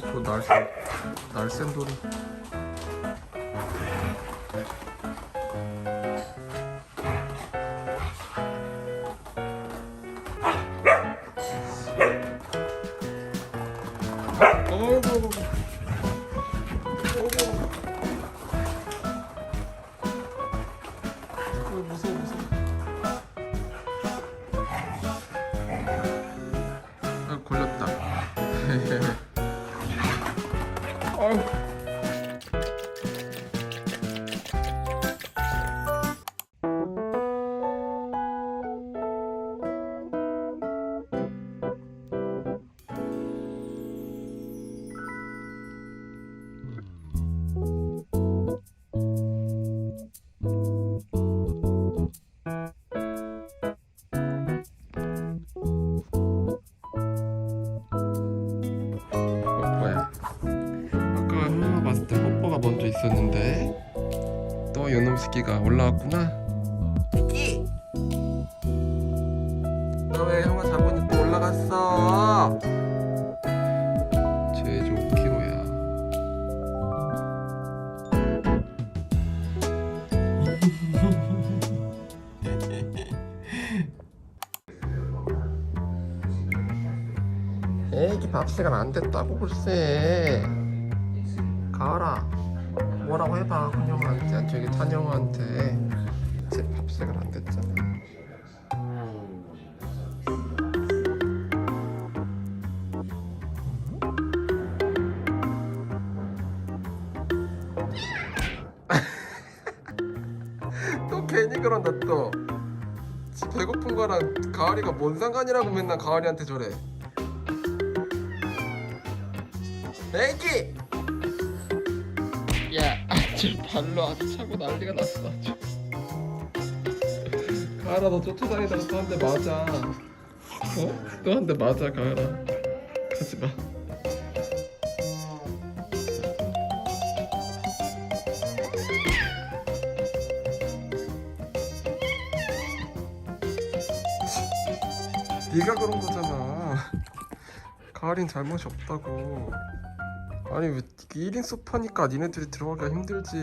날쌘 날쌘 돌이. 아 걸렸다 아 먼저 있었는데 또 요놈스키가 올라왔구나 끼! 너왜 형아 잡으니 또 올라갔어? 제주 5kg야 애기 밥 시간 안 됐다고 글쎄 가을아 뭐라고 해봐. 큰형한테 저기 탄영한테. 제밥 시간 안 됐잖아. 또 괜히 그런다 또. 지 배고픈 거랑 가을이가 뭔 상관이라고 맨날 가을이한테 저래. 애기! 야, 아주 발로 아주 차고 난리가 났어. 아주. 가을아, 너 쫓아다니다가 또 한 대 맞아. 어? 또 한 대 맞아, 가을아. 가지 마. 네가 그런 거잖아. 가을인 잘못이 없다고. 아니 왜 1인 소파니까 니네들이 들어가기가 힘들지